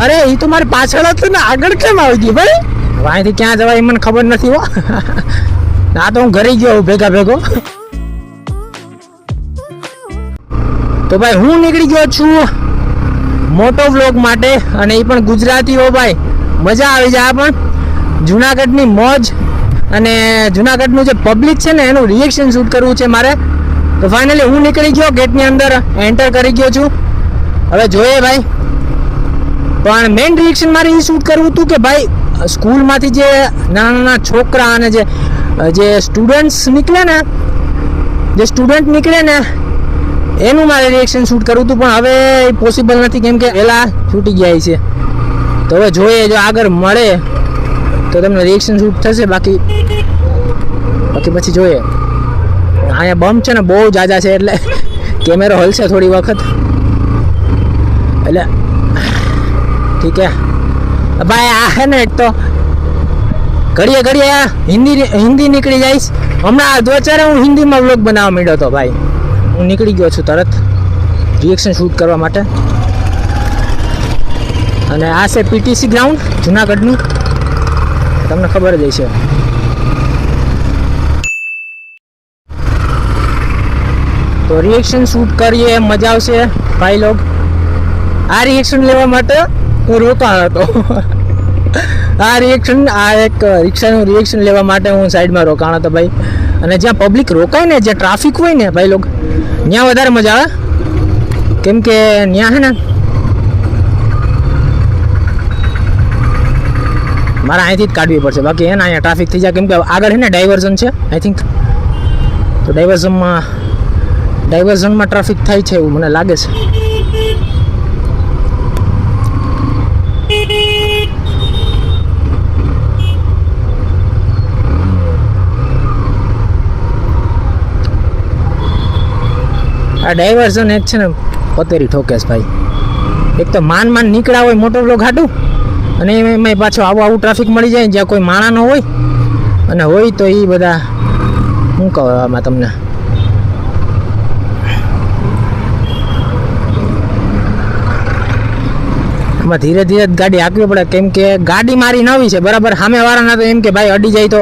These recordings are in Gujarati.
અરે એ તો મારી પાછળ હતું ને, આગળ કેમ આવી ગઈ ભાઈ? અહીંથી ક્યાં જવાય એ મને ખબર નથી, હો. આ તો હું ઘરે ગયો ભેગા ભેગો. તો ભાઈ, હું નીકળી ગયો છું મોટો વ્લોગ માટે, અને એ પણ ગુજરાતીઓ ભાઈ. મજા આવી જાય પણ. જુનાગઢની મોજ અને જુનાગઢનું જે પબ્લિક છે ને, એનું રિએક્શન શૂટ કરવું છે મારે. તો ફાઇનલી હું નીકળી ગયો ગેટની અંદર એન્ટર કરી ગયો છું. હવે જોઈએ ભાઈ. પણ મેઇન રિએક્શન મારે એ શૂટ કરવું હતું કે ભાઈ સ્કૂલમાંથી જે નાના નાના છોકરા અને જે જે સ્ટુડન્ટ્સ નીકળે ને, જે સ્ટુડન્ટ નીકળે ને, એનું મારે રિએક્શન શૂટ કરવું હતું, પણ હવે એ પોસિબલ નથી કેમ કે પહેલાં છૂટી ગયા છે. તો હવે જોઈએ, જો આગળ મળે, તો તમને રિએક્શન શૂટ થશે, બાકી બાકી પછી જોઈએ. અહીંયા બમ છે ને, બહુ જાજા છે, એટલે કેમેરો હલશે થોડી વખત. એટલે ઠીક હે ભાઈ આ ને તો ઘડીએ ઘડીએ હિન્દી હિન્દી નીકળી જઈશ. હમણાં દો ચારે હું હિન્દીમાં વ્લોગ બનાવવા માંડ્યો હતો ભાઈ. હું નીકળી ગયો છું તરત રિએક્શન શૂટ કરવા માટે. અને આ છે પીટીસી ગ્રાઉન્ડ જુનાગઢનું. તમને ખબર જ હશે. તો રિએક્શન શૂટ કરીએ, મજા આવશે ભાઈ લોગ. આ રિએક્શન લેવા માટે રોકાણ હતો. આ રિએક્શન આ એક રિક્ષાનું રિએક્શન લેવા માટે હું સાઈડમાં રોકાણ હતો ભાઈ. અને જ્યાં પબ્લિક રોકાય ને, જ્યાં ટ્રાફિક હોય ને ભાઈ લોકો, ત્યાં વધારે મજા આવે. કેમ કે ત્યાં હે ને, મારે અહીંથી જ કાઢવી પડશે. બાકી એને અહીંયા ટ્રાફિક થઈ જાય. કેમ કે આગળ છે ને ડાયવર્ઝન છે આઈ થિંક તો ડાયવર્ઝનમાં ડાયવર્ઝનમાં ટ્રાફિક થાય છે એવું મને લાગે છે. આ ડાયવર્ઝન એક છે ને પતેરી ઠોકેશ ભાઈ એક તો માન માન નીકળ્યા હોય મોટો બ્લોક હાટું, અને એમાં પાછો આવું આવું ટ્રાફિક મળી જાય જ્યાં કોઈ માણા ન હોય, અને હોય તો એ બધા શું કહો આમાં તમને? એમાં ધીરે ધીરે ગાડી આપવી પડે, કેમ કે ગાડી મારી નવી છે, બરાબર? સામેવાળાના તો એમ કે, ભાઈ, અડી જાય તો.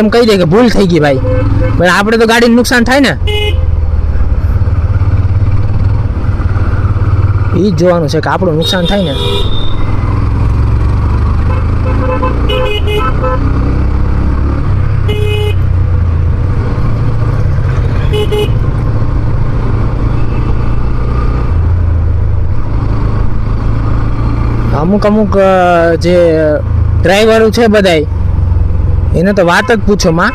એમ કહી દે કે, ભૂલ થઈ ગઈ ભાઈ. પણ આપણે તો ગાડીને નુકસાન થાય ને. એ જ જોવાનું છે કે આપણું નુકસાન થાય ને. અમુક અમુક જે ડ્રાઈવરો છે બધાય, એને તો વાત જ પૂછો માં.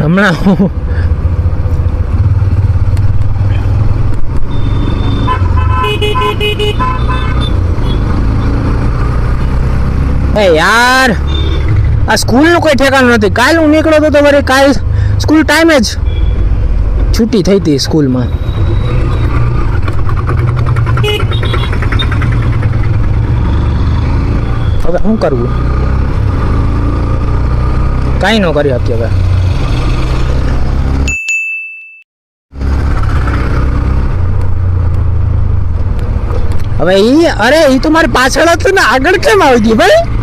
હમણાં હું એ યાર, આ સ્કૂલનું કોઈ ઠેકાણું નથી. કાલ હું નીકળ્યો હતો તો વળી કાલ સ્કૂલ ટાઈમે જ. છૂટી થઈ હતી સ્કૂલમાં. હવે શું કરવું? કાંઈ ન કરી શકીએ હવે. હવે એ અરે ઈ તો મારી પાછળ હતું ને આગળ કેમ આવી ગઈ ભાઈ?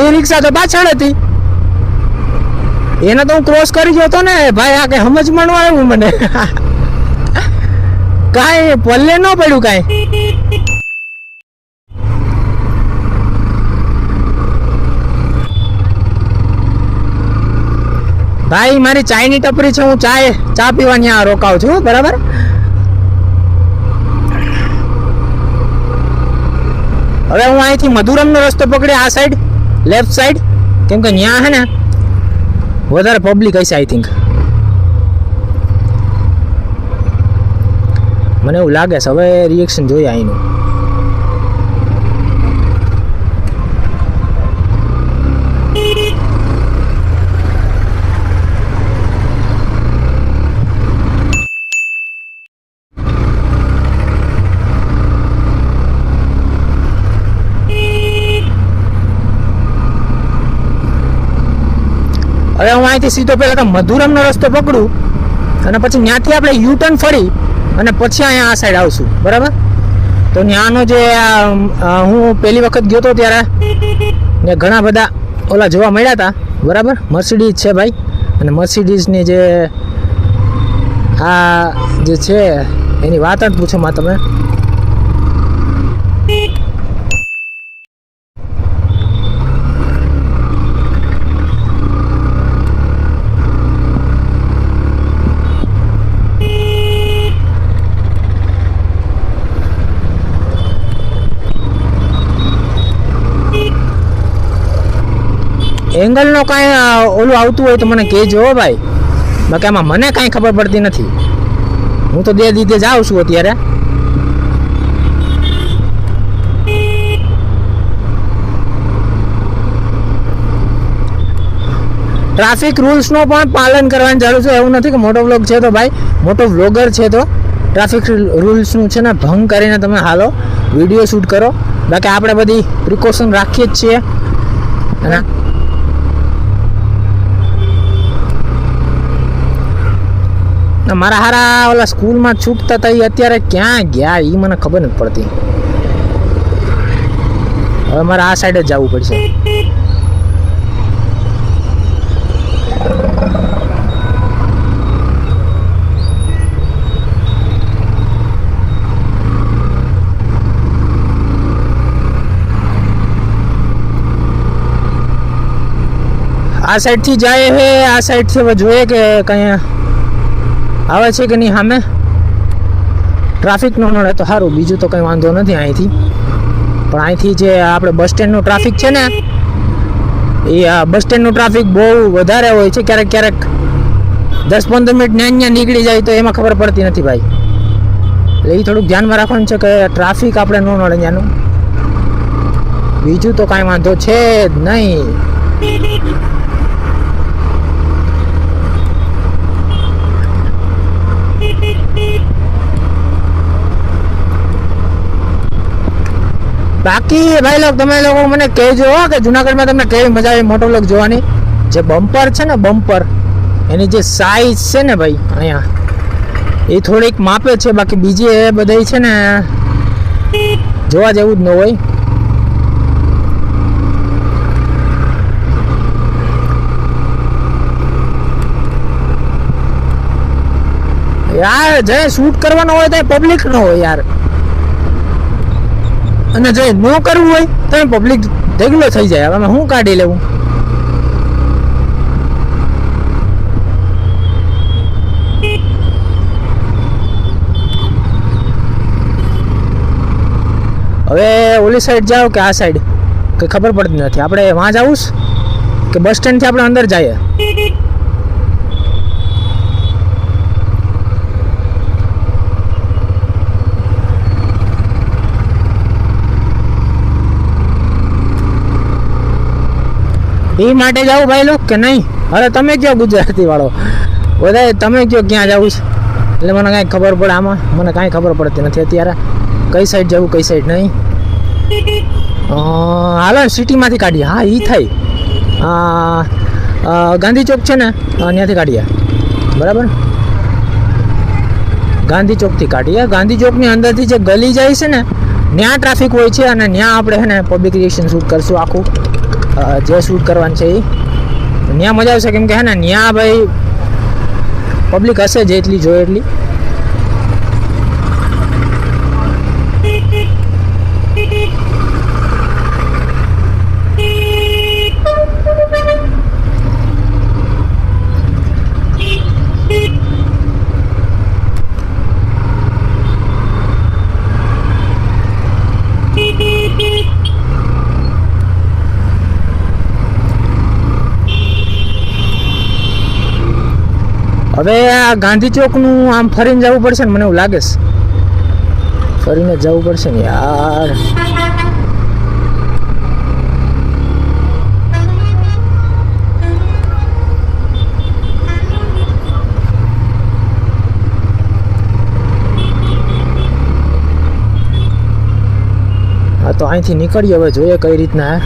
એ રિક્ષા તો પાછળ હતી. એને તો હું ક્રોસ કરી ગયો હતો ને, ભાઈ, આ કઈ સમજમાં ન આવ્યું મને. કાંઈ પલ્લે ન પડ્યું કાંઈ. ભાઈ, મારી ચાયની ટપરી છે, હું ચાય, ચા પીવાની આ રોકાવ છું બરાબર? હવે હું અહીંથી મધુરમનો રસ્તો પકડે આ સાઈડ લેફ્ટ સાઈડ કેમ કે ત્યાં હે ને, વધારે પબ્લિક હશે આઈ થિંક મને એવું લાગે છે, હવે રિએક્શન જોઈએ અહીંનું. હવે હું અહીંથી સીધો પહેલાં તો મધુરમનો રસ્તો પકડું અને પછી ત્યાંથી આપણે યુ ટર્ન ફરી અને પછી અહીંયા આ સાઈડ આવશું. બરાબર? તો ત્યાંનો જે હું પહેલી વખત ગયો હતો ત્યારે ને ઘણા બધા ઓલા જોવા મળ્યા હતા. બરાબર? મર્સિડીઝ છે ભાઈ. અને મર્સિડીઝની જે આ, જે છે, એની વાત જ પૂછો માં તમે. એંગલનો કાંઈ ઓલું આવતું હોય તો મને કહેજો ભાઈ. બાકી આમાં મને કાંઈ ખબર પડતી નથી. હું તો બે દીધે જાઉં છું અત્યારે. ટ્રાફિક રૂલ્સનો પણ પાલન કરવાની જરૂર છે. એવું નથી કે મોટો વ્લોગ છે તો ભાઈ, મોટો વ્લોગર છે તો ટ્રાફિક રૂલ્સનું છે ને ભંગ કરીને તમે હાલો, વીડિયો શૂટ કરો. બાકી આપણે બધી પ્રિકોશન રાખીએ જ છીએ. અને મારા હારા ઓલા સ્કૂલમાં છૂટતા હતા એ અત્યારે ક્યાં ગયા? એ મને ખબર નથી પડતી. હવે મારે આ સાઈડ જ જવું પડશે. આ સાઈડથી જાય હે, આ સાઈડથી હવે જોઈએ કે કઈ આવે છે કે નહીં સામે? ટ્રાફિક ન નડે તો સારું, બીજું તો કંઈ વાંધો નથી અહીંથી. પણ અહીંથી જે આપણે બસ સ્ટેન્ડનું ટ્રાફિક છે ને, એ બસ સ્ટેન્ડનું ટ્રાફિક બહુ વધારે હોય છે, ક્યારેક ક્યારેક દસ પંદર મિનિટ ન્યા ન્યા નીકળી જાય તો એમાં ખબર પડતી નથી ભાઈ. એટલે એ થોડુંક ધ્યાનમાં રાખવાનું છે કે ટ્રાફિક આપણે ન નડે ત્યાંનું. બીજું તો કાંઈ વાંધો છે જ નહીં. બાકી ભાઈ લોક, તમે લોકો મને કહેજો કે જુનાગઢમાં તમને કેવી મજા આવી મોટો વ્લોગ જોવાની. જે બમ્પર છે ને બમ્પર એની જે સાઈઝ છે ને ભાઈ, અહીંયા, એ થોડીક માપે છે, બાકી બીજી એ બધી છે ને, જોવા જેવું જ ન હોય. યાર, જે શૂટ કરવાનો હોય તો પબ્લિક ન હોય યાર. અને જો ન કરવું હોય, તો પબ્લિક ઢગલો થઈ જાય. હવે હું કાઢી લેવું? હવે ઓલી સાઈડ જાઓ કે આ સાઈડ કંઈ ખબર પડતી નથી. આપણે વાં જવું કે બસ સ્ટેન્ડથી આપણે અંદર જઈએ? એ માટે જાવું ભાઈ લોક કે નહીં? અરે તમે કયો ગુજરાતી વાળો? બધા તમે કયો ક્યાં જવું છે? એટલે મને કાંઈ ખબર પડે આમાં. મને કાંઈ ખબર પડતી નથી અત્યારે. કઈ સાઈડ જવું, કઈ સાઈડ નહીં? હાલો, સિટીમાંથી કાઢીએ. હા એ થાય. ગાંધી ચોક છે ને ત્યાંથી કાઢીએ. બરાબર? ગાંધી ચોકથી કાઢીએ. ગાંધી ચોકની અંદરથી જે ગલી જાય છે ને ત્યાં ટ્રાફિક હોય છે અને ત્યાં આપણે છે ને પબ્લિક રિએક્શન શૂટ કરશું આખું. જે શૂટ કરવાનું છે એ ત્યાં મજા આવશે કેમ કે હે ને ત્યાં ભાઈ પબ્લિક હશે જેટલી જોઈએ એટલી. હવે આ ગાંધી ચોકનું આમ ફરીને જવું પડશે ને મને એવું લાગે છે. ફરીને જવું પડશે ને યાર. તો અહીંથી નીકળીએ હવે, જોઈએ કઈ રીતના.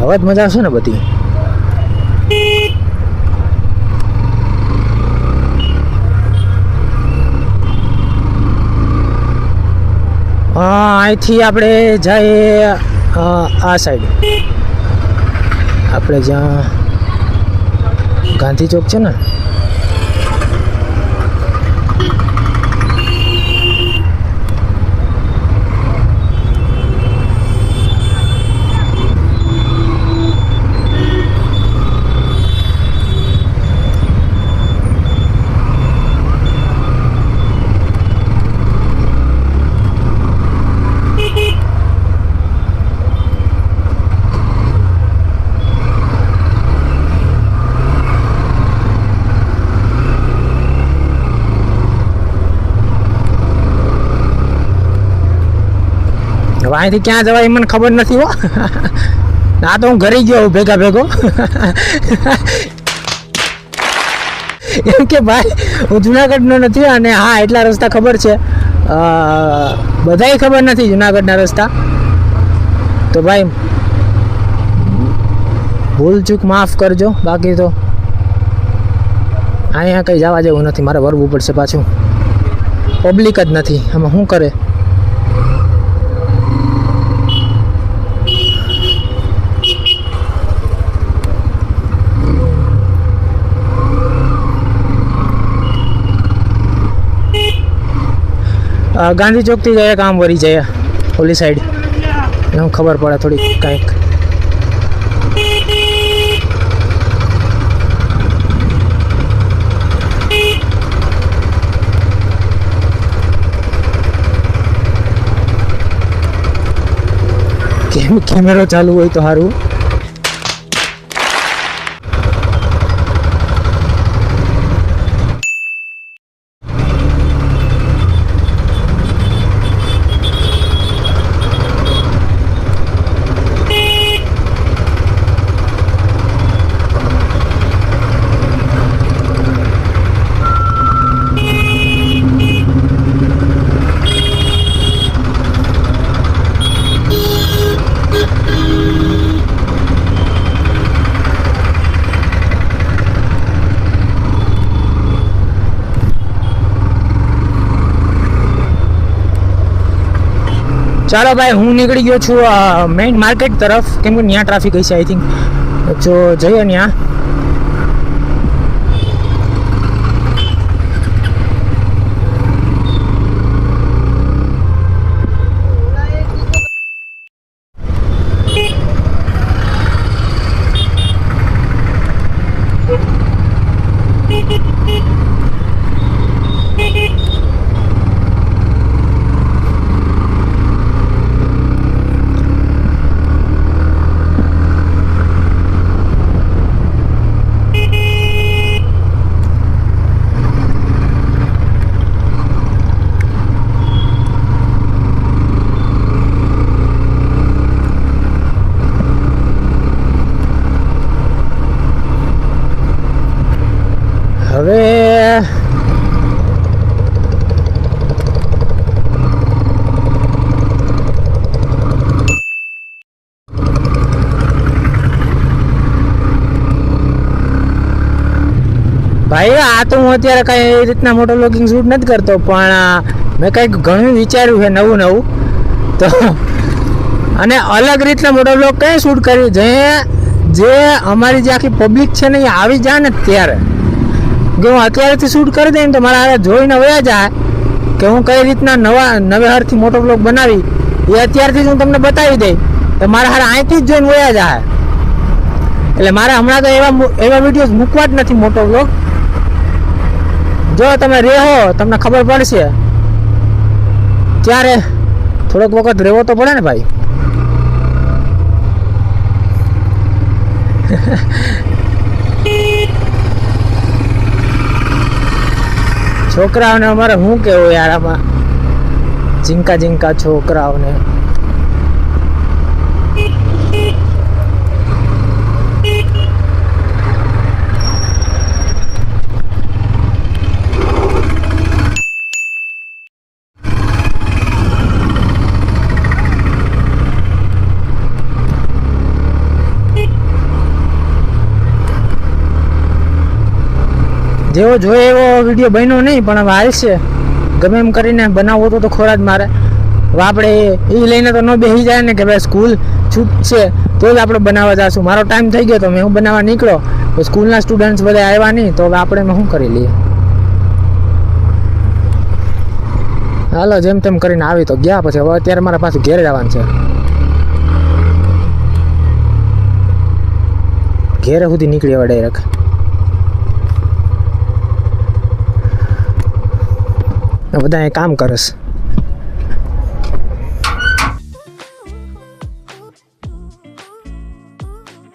હવે જ મજા આવશે ને બધી. અહીંથી આપણે જઈએ આ સાઈડ આપણે જ્યાં ગાંધી ચોક છે ને હવે અહીંથી ક્યાં જવાય મને ખબર નથી હો. આ તો હું ઘરે ગયો ભેગા ભેગો. એમ કે ભાઈ, હું જુનાગઢનો નથી અને હા, એટલા રસ્તા ખબર છે. બધાય ખબર નથી જુનાગઢના રસ્તા. તો ભાઈ, ભૂલ ચૂક માફ કરજો, બાકી તો અહીંયા કંઈ જવા જેવું નથી. મારે વરવું પડશે પાછું. પબ્લિક જ નથી. આમાં શું કરે? ગાંધી ચોકથી જઈએ કામ વરી જઈએ ઓલી સાઈડ હું ખબર પડે થોડી કાંઈક. કેમ કેમેરો ચાલુ હોય તો સારું ચાલો ભાઈ, હું નીકળી ગયો છું મેઇન માર્કેટ તરફ. કેમ કે ત્યાં ટ્રાફિક હશે આઈ થિંક જો જઈએ ત્યાં હવે ભાઈ, આ તો હું અત્યારે કઈ એ રીતના મોટો લોગિંગ શૂટ નથી કરતો, પણ મેં કંઈક ઘણું વિચાર્યું છે નવું નવું. તો, અને અલગ રીતના મોટો બ્લોગ કઈ શૂટ કર્યું? જે જે અમારી જે આખી પબ્લિક છે ને એ આવી જાય ને ત્યારે. જો હું અત્યારેથી શૂટ કરી દઈને તો મારા જોઈને વયા જાય કે હું કઈ રીતના નવા, નવેહરથી મોટો બ્લોગ બનાવી. એ અત્યારથી જ હું તમને બતાવી દઈ તો મારા હારે અહીંથી જ જોઈને વયા જાય. એટલે મારે હમણાં તો એવા એવા વિડીયોઝ મૂકવા જ નથી મોટો બ્લોગ જો તમે રહેો, તમને ખબર પડશે. ત્યારે થોડોક વખત રહેવો તો પડે ને ભાઈ. છોકરાઓને અમારે શું કેવું યાર આમાં? ઝીંકા ઝીંકા છોકરાઓને. જેવો જોઈએ એવો વીડિયો બન્યો નહીં, પણ હવે આવશે ગમે એમ કરીને બનાવવો તો તો ખોરા જ મારે. હવે આપણે એ લઈને તો ન બેસી જાય ને કે ભાઈ સ્કૂલ છે, તો જ આપણે બનાવવા જશું. મારો ટાઈમ થઈ ગયો તો મેં હું બનાવવા નીકળ્યો. સ્કૂલના સ્ટુડન્ટ્સ બધા આવ્યા નહીં, તો હવે આપણે શું કરી લઈએ? હાલો, જેમ તેમ કરીને આવી તો ગયા, પછી હવે અત્યારે મારા પાછું ઘેર જવાનું છે. ઘેરે સુધી નીકળી હવે ડાયરેક્ટ બધા કામ કરસ